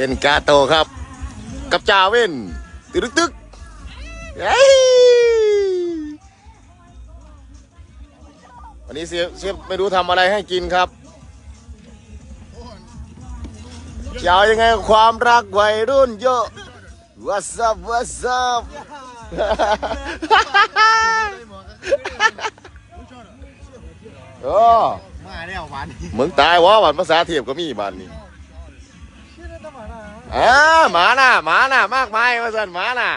เป็นกาโตครับ กับจาเว่นตึกตึกเฮ้ยวันนี้เชฟเชฟไม่รู้ทำอะไรให้กินครับจะเอายังไงกับความรักวัยรุ่นโย What's up What's up โอ้มาแล้ววันมึงตายวะวันภาษาเทียบก็มีบ้านนี้ อ่าหมาน่ะหมาน่ะมากมายว่าสันหมาน่ะ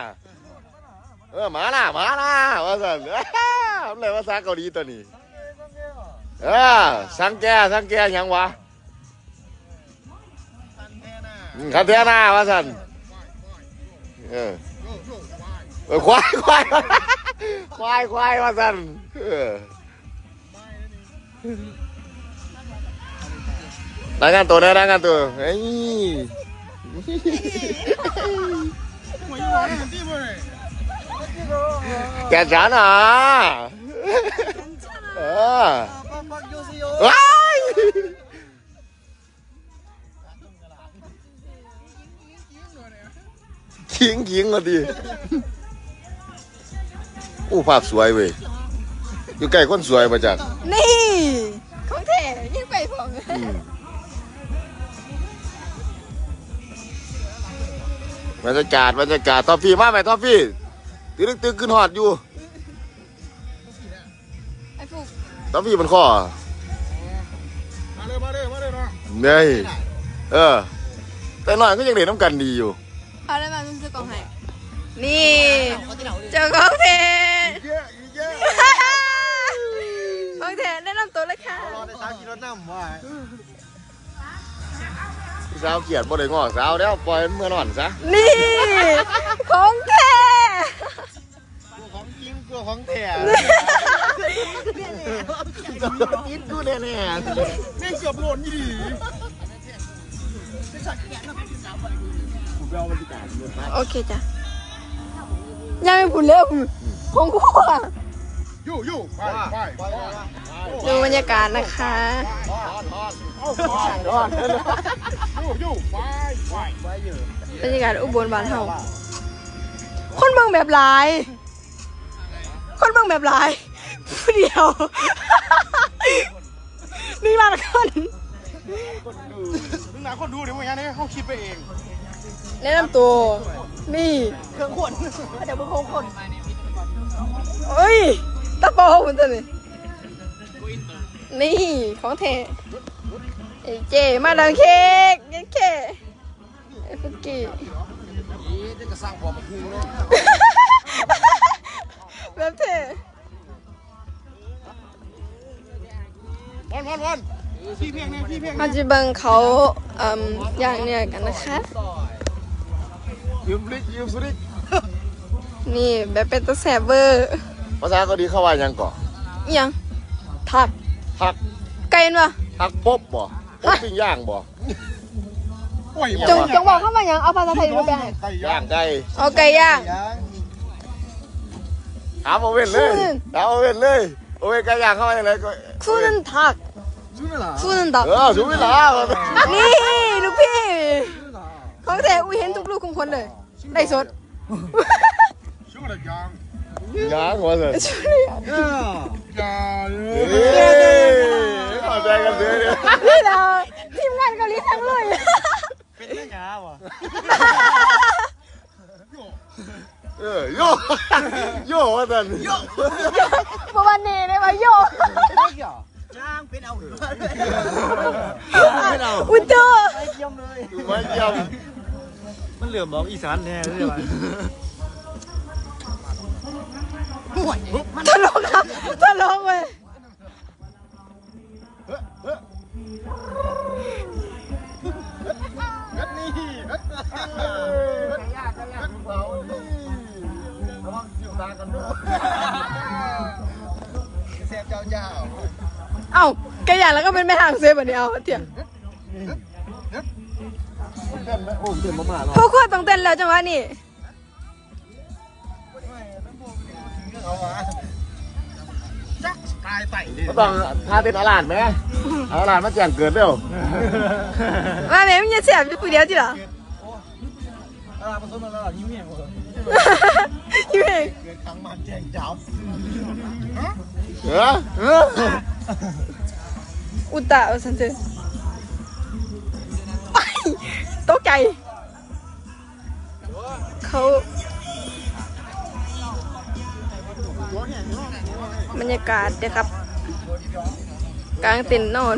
เออหมาน่ะหมาน่ะว่าสันอะไรภาษาเกาหลีตัวนี้เออสังแกสังแกยังวะคันเทน่าว่าสันเออเออควายควายควายควายว่าสันเออรายงานตัวนะรายงานตัวเฮ้ย แกจ๋าหน่ะเออว้ายขิงขิงมาดิอู้ภาพสวย รรยากาศบรรยากาศทอฟฟี่มาไหมทอฟฟี่ตึกตึกขึ้นหอดอยู่ไอ้ฟุกทอฟฟี่มันข้อมาเลยมาเลยมาเลยเนาะเนี่ยเออ แต่หน่อยก็ยังเด็น้ำกันดีอยู่เอาอะไรมาลุงซื้อกล่องให้นี่ เจ้าของแท้เยอะเยอะของแท้แนะนำตัวเลยค่ะรอได้สามกิโลน้ำว่า สาวเขียดบ่ได้งอสาวแล้วปล่อยมันเมื่อนอนซะนี่ ของแท้ตัวของจริงตัวของแท้กินกูแน่แน่แม่งเกือบหล่นยี่ดีโอเคจ้ะยังไม่พูดเรื่องของกูอะยู่ยู่ไปไปไปดูบรรยากาศนะคะ ยู่ยู่ไปไปไปอยู่บรรยากาศอุบลบ้านเฮาคนเบิ่งแบบหลาย คนเบิ่งแบบหลายผู้เดียวหนึ่งล้านคนนึกหนาคนดูเดี๋ยวมึงยังไงเขาคิดไปเองแนะนำตัว นี่เครื่องขนเดี๋ยวมึงคงขนเอ้ยตะโปมันตัวนี้นี่ ของแท้ ไอ้เจมาดังเค้กเย้เค้กไอ้ฟุกกี้นี่จะสร้างความคุ้มเลยแบบเท่วันวันวันพี่เพียงเนี่ยพี่เพียงเราจะเบิ่งเขาเอ่มอย่างเนี่ยกันนะคะยืมฟลิกยืมฟลิกนี่แบบเป็นตัวแสบเวอร์ภาษาเกาหลีเขาว่าหยังก่ออิหยังถักทักไกลนวะทักป๊บบ่ ป๊บปิ้งย่างบ่โอ้ยจงจงบอกเข้ามาหยังเอาภาษาไทยมาแปลให้ไก่ย่างไก่เอาไก่ย่างถามโอเว่นเลยสู้นั่นถามโอเว่นเลยโอเว่นไก่ย่างเข้ามาอย่างไรก็คู่นันถักชื่ออะไรคู่นันถักเออถูกเวลานี่ลูกพี่ของแต่อุ้ยเห็นทุกลูกของคนเลยได้สดชื่ออะไรยังย่างหัวเสร็จช่วยเลยอะเอออย่าเลเฮ้ยย เข้าใจกันเลยเนี่ยนี่เราทีมงานเกาหลีทั้งเลยเป็นเรื่องยาวอะเออโยโยว่าสันโยปวันนี้ได้มาโยจ้างเป็นเอาอุตโตเยี่ยมเลยไม่ยมันเหลื่อมบอกอีสานแน่เลยว่ะตลกครับตลกเว้ย กัดนี่กัดกัดยากกันยากเผาระวังสิวตากันด้วยเสียเจ้าเจ้าเอ้าไก่ย่างแล้วก็เป็นแม่ทางเซฟแบบนี้เอาเถียงพวกคนต้องเต้นแล้วจังหวะนี้ ตายไต่ดิำต้องพาเต้นอาลานไหมอาลานมาแจ้งเกิดเร็วมาแม่มึงจะเสียบอยู่ผู้เดียวจิเหรอเตลาดผสมแล้วยิ้มแย้มหมดอยู่เองเกิดครั้งมันแจ้งจับเออเอออุตตะว่าสันเถอะไปตกใจเขา บรรยากาศเด้อครับ กลางเต็นนอน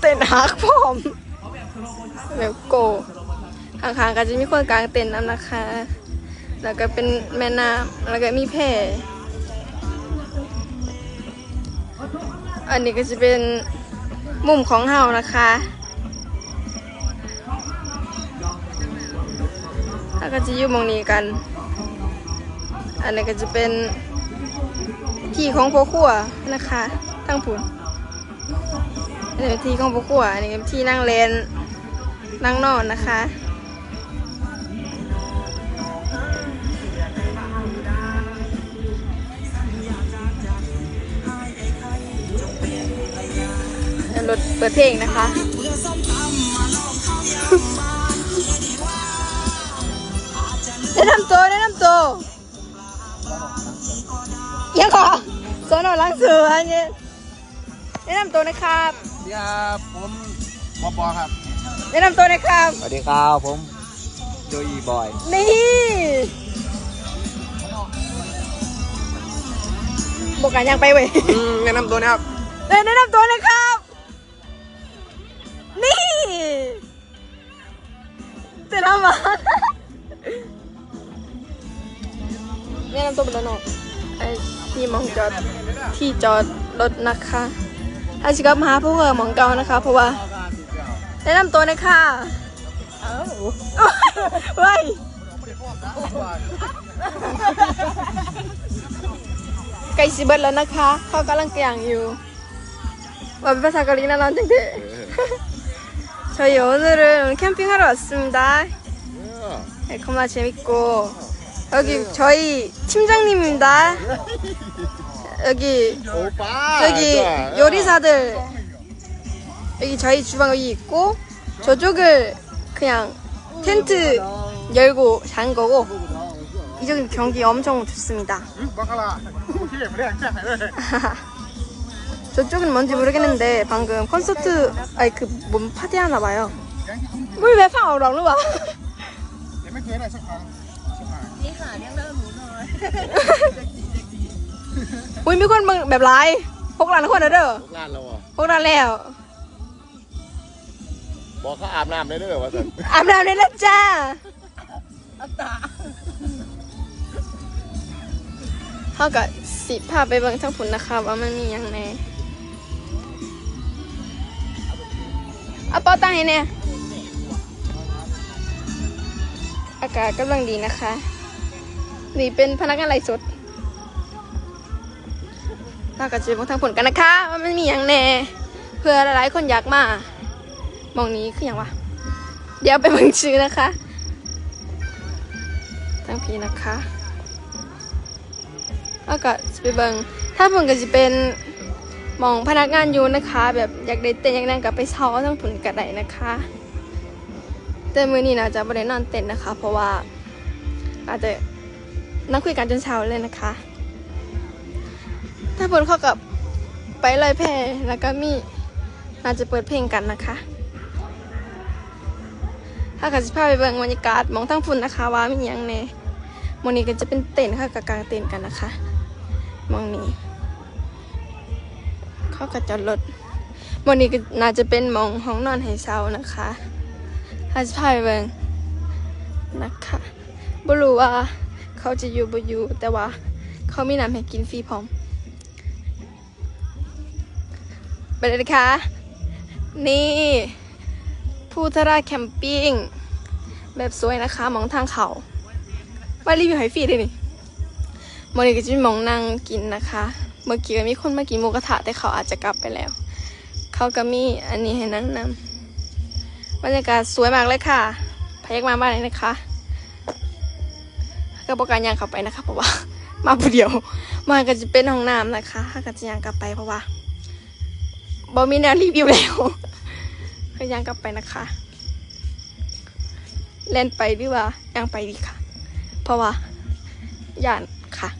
เต็นท์หักพร้อมแบบโกข้างๆก็จะมีคนกลางเต็นน้ำนะคะ แล้วก็เป็นแม่น้ำแล้วก็มีแพรอันนี้ก็จะเป็นมุมของเฮานะคะแล้วก็จะอยู่มองนี้กัน อันนี้ก็จะเป็น ที่ของพ่อครัวนะคะตั้งผุนอันนี้เป็นที่ของพ่อครัวอันนี้เป็นที่นั่งเลนนั่งนอนนะคะรถเปิดเพลงนะคะแนะนำตัวแนะนำตัวยังก่อ สอนอหลังเสืออันนี้แนะนำตัวนะครับ สวัสดีครับผมปอปอครับแนะนำตัวนะครับ สวัสดีครับผมโจอีบอย นี่บอกกันยังไปเว้ยแนะนำตัวนะครับเอ้ยแนะนำตัวนะครับ นี่เจะทำมาแนะนำตัวเป็นแล้วเนาะไอ ที่หมองจอดที่จอดรถนะคะถ้าชิกับมาพวกเออหมองเก่านะคะ เพราะว่า แนะนำตัวหนะคะเอ้าเว้ยไก่สิเบิดแล้วนะคะ เขากำลังเกลี่ยงอยู่ ว่าเป็นภาษาเกาหลีนะน้องจังเด 저희 오늘은 캠핑하러 왔습니다. เออ 네, 겁나 재밌고 여기 저희 팀장님입니다. 여기 여기 요리사들 여기 저희 주방 여기 있고 저쪽을 그냥 텐트 열고 잔 거고 이쪽은 경기 엄청 좋습니다. 저쪽은 뭔지 모르겠는데 방금 콘서트 아니 그뭔 파티 하나 봐요. 물왜 파? 라루 봐. ยังไม่เคยได้สักครั้งอุ้ยมีคนเบิ่งแบบไลฟ์พกหลานคนนะเด้อพวกร้านเราอะพกหลานแล้ว บอกเขาอาบน้ำได้เด้อว่าสันอาบน้ำได้แล้วจ้าเขาก็สิพาไปเบิ่งทั้งผุนนะคะว่ามันมีหยังแหน่เอาเป้าตังค์ให้เนี่ยากาศกำลังดีนะคะ นี่เป็นพนักงานไลฟ์สดเราก็จะไปเบิ่งทั้งผลกันนะคะว่ามันมีหยังแหน่เพื่อหลายๆคนอยากมามองนี้คืออย่างวะเดี๋ยวไปเบิ่งชื่อนะคะทั้งพีนะคะแล้วก็จะไปเบิงถ้าผลก็จะเป็นมองพนักงานอยู่นะคะ แบบอยากได้เต้นอยากนั่งกับไปเช้าทั้งผลกระไดนะคะ แต่มื้อนี้นะจะไม่ได้นอนเต้นนะคะ เพราะว่าอาจจะนั่งคุยกันจนเช้าเลยนะคะ ถ้าผลเข้ากับไปลอยแพแล้วก็มีน่าจะเปิดเพลงกันนะคะ ถ้ากับสิพาไปเบิ่งบรรยากาศมองทั้งฝุ่นนะคะ ว่ามีหยังแน่มองนี้ก็จะเป็นเต็นท์ค่ะกับกลางเต็นท์กันนะคะมองนี้ เข้ากับจอดรถมองนี้ก็น่าจะเป็นมองห้องนอนให้เช้านะคะ ถ้าสิพาไปเบิ่งนะคะบ่รู้ว่าเขาจะอยู่บ่อยู่แต่ว่าเขามีน้ำให้กินฟรีพร้อมไปเลยนะคะ นี่พูทราแคมปิ้ง แบบสวยนะคะมองทางเขาว่ารีวิวให้ฟรีเลยนี่มอนี้ก็จะเป็นมองนั่งกินนะคะ เมื่อกี้ก็มีคนมากินหมูกระทะแต่เขาอาจจะกลับไปแล้ว เขาก็มีอันนี้ให้นั่งนำ บรรยากาศสวยมากเลยค่ะพยักมาบ้านเลยนะคะก็บอกการย่างเข้าไปนะคะเพราะว่า มาผู้เดียวมาก็จะเป็นห้องน้ำนะคะถ้าก็จะย่างกลับไปเพราะว่าบอมีแนวรีวิวแล้วก็ย่างกลับไปนะคะเล่นไปหรือว่ายังไปดีค่ะ เพราะว่าย่านค่ะ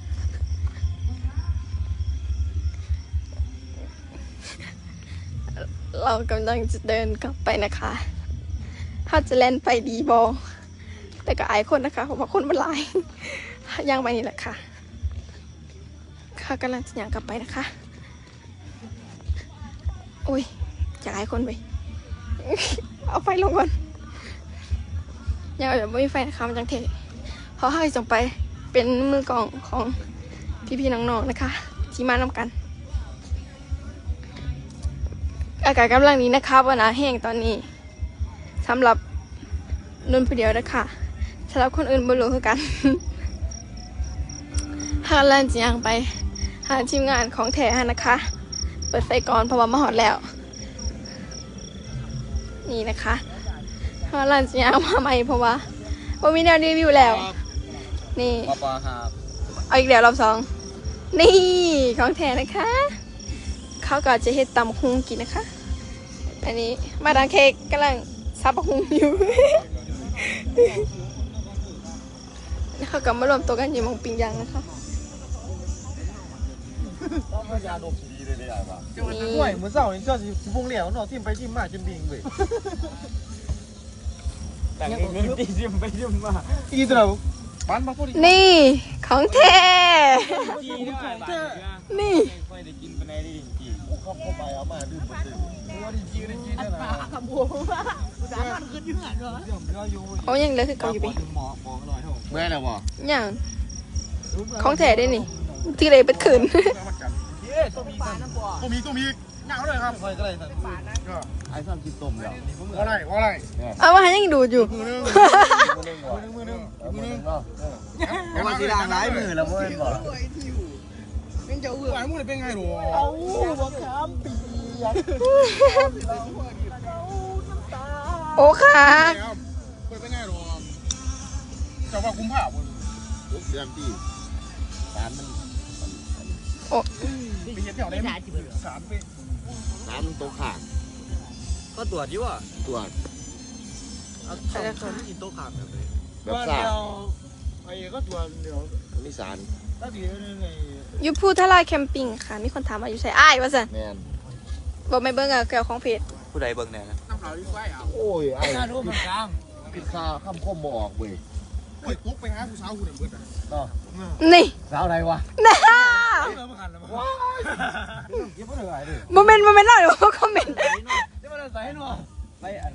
เรากำลังจะเดินกลับไปนะคะ ถ้าจะเล่นไปดีบอแต่ก็อายคนนะคะเพราะว่าคนมันหลายย่างไปนี่แหละค่ะค่ะกำลังจะย่างกลับไปนะคะโอ้ยอยากอายคนไปเอาไฟลงก่อนย่าแบบไม่มีไฟนะคะมันจังเทเพราะให้จงไปเป็นมือกลองของพี่ๆน้องๆนะคะ ที่มานำกัน อากาศกำลังนี้นะคะวันนาแห้งตอนนี้ สำหรับนุ่นผู้เดียวนะคะสำหรับคนอื่นบรู้คือกันหาแลนจียางไป หาทีมงานของแถฮะนะคะ เปิดไฟก่อนเพราะว่ามาหอดแล้ว นี่นะคะหาแลนจียางมาใหม่เพราะว่าว่ามีแนวรีวิวแล้ว นี่ปอปอครับเอาอีกเดี๋ยวรอบสอง นี่ของแท้นะคะ เขาก็จะเฮ็ดตำคุงกินนะคะ อันนี้มาดามเค้กกำลัง ซับบักคุงอยู่แล้วเขาก็มารวมตัวกันอยู่หมองปิงยางนะคะต้องพยาดมดีเลยเนี่ยป่ะนี่ห่วยเหมือนเสาร์นี่เจ้าสิสิพงเหลียวเนาะทิมไปทิมมาจนบิงเว้ยแต่งเงินตีซิมไปซิมมาอีตัวบ้านมาพูดอีกนี่ของแท้จีนี่ ไงบ้านนี่ค่อยได้กินไปในนี่จริงเขาเข้าไปเอามาดื่มมาดื่มว่าดีจีได้จีได้นะเดี๋ยวเราอยู่โอ้ยังเหลือคือเก่าอยู่ปีหมอหมอหน่อยเถอะเมื่อไหร่บ่อย่างของแท้ได้นี่ที่เลยเปิดขืนเย้ตัวมีตัวมีตัวมีหนาวเลยครับคอยก็เลยสั่นไอ้ซ้ำกินต้มแล้วว่าไรว่าไรเอามาให้ยังดูอยู่มือนึงมือนึงบ่มือนึงมือนึงมือนึงเนาะเพราะว่าสีดางหลายมือแล้วเว้ยบ่หวานมือเป็นไงหรอเอาบ่ครับปียก โอ้ค่ะครับเป็นไงหรอจะว่าคุ้มผ้าบ่ลูกเดือนที่สารมันไปเฮ็ดแถวได้สามไปสารมันตกข้างก็ตรวจอยู่อะตัวเอาสองคนที่กินโต๊ะขาดแบบนี้แบบบ้านซ่าเดียวไอ้ก็ตัวเดียวมีสารถ้าดีนึงไงอยู่พูทลายแคมปิ้งค่ะ มีคนถามว่าอยู่ใส่อ้ายว่าสันแมน บอกไม่เบิ่งอะเกี่ยวของเพจผู้ใดเบิ่งแน่นะน้ำเหลาอยู่ไว้เอาโอ้ยไอ้น่ารู้เหมือนกันพิซซ่าข้ามคมบ่ออกเว้ยโอ้ยกุ๊กไปหาผู้สาวคนหนึ่งเบิดอะเนาะนี่สาวอะไรวะนะเริ่มกันแล้วมั้งยังไม่ได้เลยโมเมนต์โมเมนต์หน่อยว่าคอมเมนต์ยังไม่ได้ใส่หน่อยไปอัน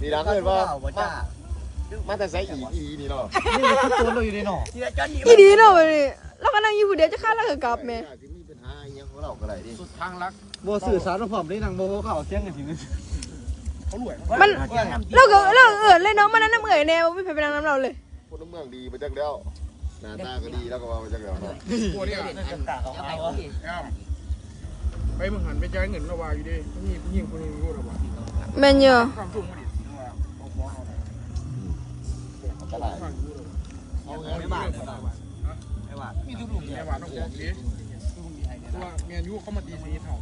ดีดังเลยว่าว่าจ้ามาแต่ใส่อีอีนี่เนาะนี่มันตัวเราอยู่ในหนออีดีเนาะวันนี้เราก็นั่งอยู่ผู้เดียวจะฆ่าเราก็กลับแม่ ที่มีปัญหาอย่างของเราก็ได้ดิสุดทางรักโบสื่อสารกับผมได้นางโบเขาเสียงกันทีนึงเขารวยมันเราก็เราเอิดเลยเนาะมันนั่นน้ำเอ่ยแน่ว่าไม่ไปนั่งน้ำเราเลยคนเมืองดีไปจังแล้วหน้าตาก็ดีแล้วก็ว่าไปจังแล้วเนาะปวดเนี่ยตาเขาเอาไปมึงหันไปจ่ายเงินระวาอยู่ดินี่ยิ่งคนนี้รู้ระวาแมนเยอะความสูงมาดิเอาฟ้องเอาก็ได้เอาเงินไม่บาทไม่บาทมีทุกหลุมไม่บาทต้องฟ้องดิ ตัวเมียยุเขามาตีสีเท่า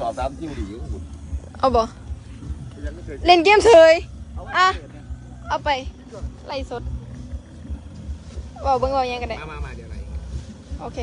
สอบตามที่ดีเอาบ่เล่นเกมเฉยอะเอาไปไล่สดบอกเบิ่งว่ายังกันได้มามามาเดี๋ยวไหนโอเค